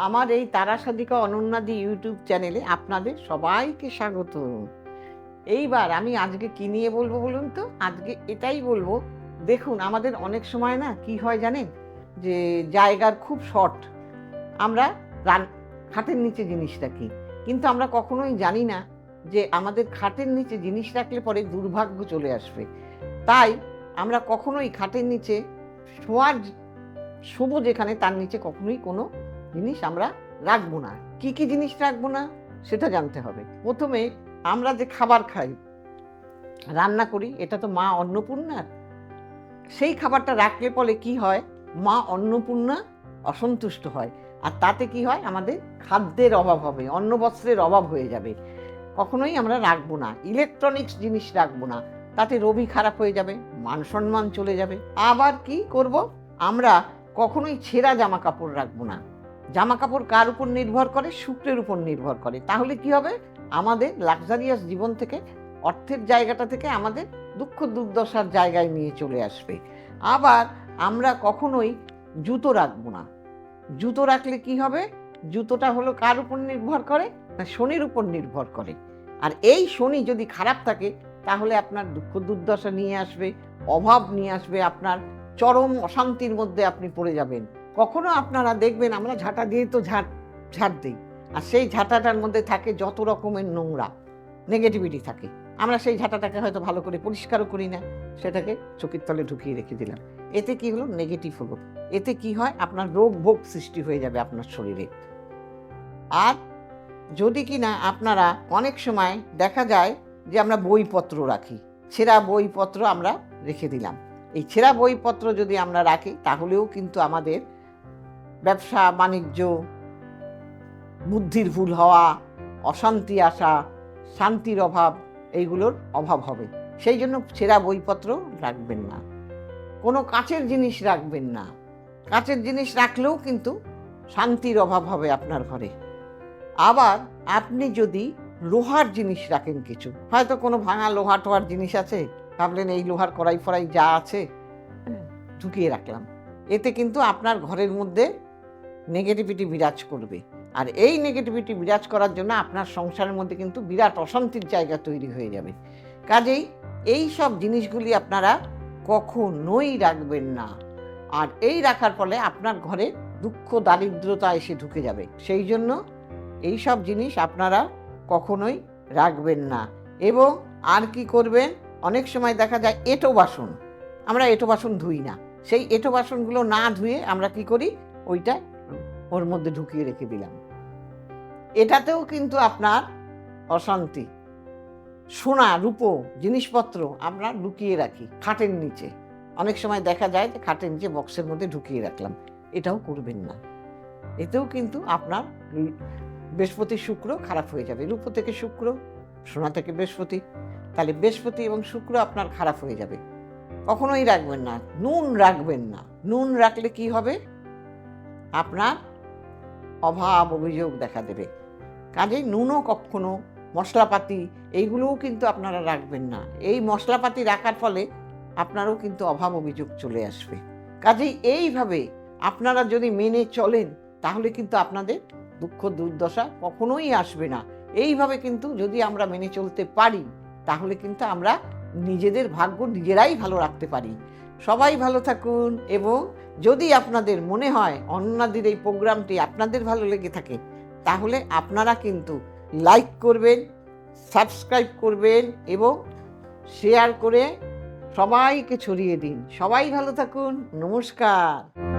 আমার এই তারা সাদিকা অনন্যাদি ইউটিউব চ্যানেলে আপনাদের সবাইকে স্বাগত। এইবার আমি আজকে কি নিয়ে বলব বলুন তো? আজকে এটাই বলব। দেখুন, আমাদের অনেক সময় না কি হয় জানেন? যে জায়গার খুব শর্ট। আমরা রান খাটের নিচে জিনিস রাখি। কিন্তু আমরা কখনোই জানি না যে আমাদের খাটের নিচে জিনিস রাখলে পরে দুর্ভাগ্য চলে আসবে। তাই আমরা কখনোই খাটের নিচে শোয়ার শোবো যেখানে, তার নিচে কখনোই কোনো জিনিস আমরা রাখব না। কি কি জিনিস রাখব না সেটা জানতে হবে। প্রথমে আমরা যে খাবার খাই, রান্না করি, এটা তো মা অন্নপূর্ণার সেই খাবারটা রাখলে পরে কি হয়? মা অন্নপূর্ণা অসন্তুষ্ট হয়। আর তাতে কি হয়? আমাদের খাদ্যের অভাব হবে অন্ন বস্ত্রের অভাব হয়ে যাবে। কখনোই আমরা রাখব না ইলেকট্রনিক্স জিনিস রাখব না। তাতে রবি খারাপ হয়ে যাবে, মান সম্মান চলে যাবে। আবার কি করব? আমরা কখনোই ছেঁড়া জামা কাপড় রাখব না। জামা কাপড় কার উপর নির্ভর করে? শুক্রের উপর নির্ভর করে। তাহলে কি হবে? আমাদের লাক্সারিয়াস জীবন থেকে, অর্থের জায়গাটা থেকে আমাদের দুঃখ দুর্দশার জায়গায় নিয়ে চলে আসবে। আবার আমরা কখনোই জুতো রাখব না। জুতো রাখলে কি হবে? জুতোটা হলো কার উপর নির্ভর করে? না, শনির উপর নির্ভর করে। আর এই শনি যদি খারাপ থাকে, তাহলে আপনার দুঃখ দুর্দশা নিয়ে আসবে, অভাব নিয়ে আসবে, আপনার চরম অশান্তির মধ্যে আপনি পড়ে যাবেন। কখনো আপনারা দেখবেন, আমরা ঝাঁটা দিয়ে তো ঝাঁট ঝাঁট দিই। আর সেই ঝাঁটাটার মধ্যে থাকে যত রকমের নোংরা নেগেটিভিটি থাকে। আমরা সেই ঝাঁটাটাকে হয়তো ভালো করে পরিষ্কারও করি না, সেটাকে চোখের তলে ঢুকিয়ে রেখে দিলাম। এতে কি হলো? নেগেটিভ হলো। এতে কি হয়? আপনার রোগ ভোগ সৃষ্টি হয়ে যাবে আপনার শরীরে। আর যদি কি না আপনারা অনেক সময় দেখা যায় যে আমরা বইপত্র রাখি, ছেঁড়া বইপত্র আমরা রেখে দিলাম। এই ছেঁড়া বইপত্র যদি আমরা রাখি, তাহলেও কিন্তু আমাদের ব্যবসা, বাণিজ্য, বুদ্ধির ভুল হওয়া, অশান্তি আসা, শান্তির অভাব, এইগুলোর অভাব হবে। সেই জন্য ছেঁড়া বইপত্র রাখবেন না। কোনো কাচের জিনিস রাখবেন না। কাচের জিনিস রাখলেও কিন্তু শান্তির অভাব হবে আপনার ঘরে। আবার আপনি যদি লোহার জিনিস রাখেন কিছু, হয়তো কোনো ভাঙা লোহা টোহার জিনিস আছে, ভাবলেন এই লোহার কড়াই ফড়াই যা আছে ঢুকিয়ে রাখলাম। এতে কিন্তু আপনার ঘরের মধ্যে নেগেটিভিটি বিরাজ করবে। আর এই নেগেটিভিটি বিরাজ করার জন্য আপনার সংসারের মধ্যে কিন্তু বিরাট অশান্তির জায়গা তৈরি হয়ে যাবে। কাজেই এই সব জিনিসগুলি আপনারা কখনোই রাখবেন না। আর এই রাখার ফলে আপনার ঘরে দুঃখ, দারিদ্রতা এসে ঢুকে যাবে। সেই জন্য এই সব জিনিস আপনারা কখনোই রাখবেন না। এবং আর কি করবেন? অনেক সময় দেখা যায় এঁটো বাসন। আমরা এঁটো বাসন ধুই না। সেই এঁটো বাসনগুলো না ধুয়ে আমরা কি করি? ওইটা ওর মধ্যে ঢুকিয়ে রেখে দিলাম। এটাতেও কিন্তু আপনার অশান্তি। সোনা, রূপো, জিনিসপত্র আমরা লুকিয়ে রাখি খাটের নিচে। অনেক সময় দেখা যায় যে খাটের নিচে বক্সের মধ্যে ঢুকিয়ে রাখলাম। এটাও করবেন না। এতেও কিন্তু আপনার বৃহস্পতি শুক্র খারাপ হয়ে যাবে। রূপো থেকে শুক্র, সোনা থেকে বৃহস্পতি। তাহলে বৃহস্পতি এবং শুক্র আপনার খারাপ হয়ে যাবে। কখনোই রাখবেন না। নুন রাখবেন না। নুন রাখলে কি হবে? আপনার অভাব অভিযোগ দেখা দেবে। কাজেই নুনও কখনো মশলাপাতি এইগুলোও কিন্তু আপনারা রাখবেন না। এই মশলাপাতি রাখার ফলে আপনারও কিন্তু অভাব অভিযোগ চলে আসবে। কাজেই এইভাবে আপনারা যদি মেনে চলেন, তাহলে কিন্তু আপনাদের দুঃখ দুর্দশা কখনোই আসবে না। এইভাবে কিন্তু যদি আমরা মেনে চলতে পারি, তাহলে কিন্তু আমরা নিজেদের ভাগ্য নিজেরাই ভালো রাখতে পারি। সবাই ভালো থাকুন এবং যদি আপনাদের মনে হয় অন্যাদির এই প্রোগ্রামটি আপনাদের ভালো লেগে থাকে, তাহলে আপনারা কিন্তু লাইক করবেন সাবস্ক্রাইব করবেন এবং শেয়ার করে সবাইকে ছড়িয়ে দিন। সবাই ভালো থাকুন। নমস্কার।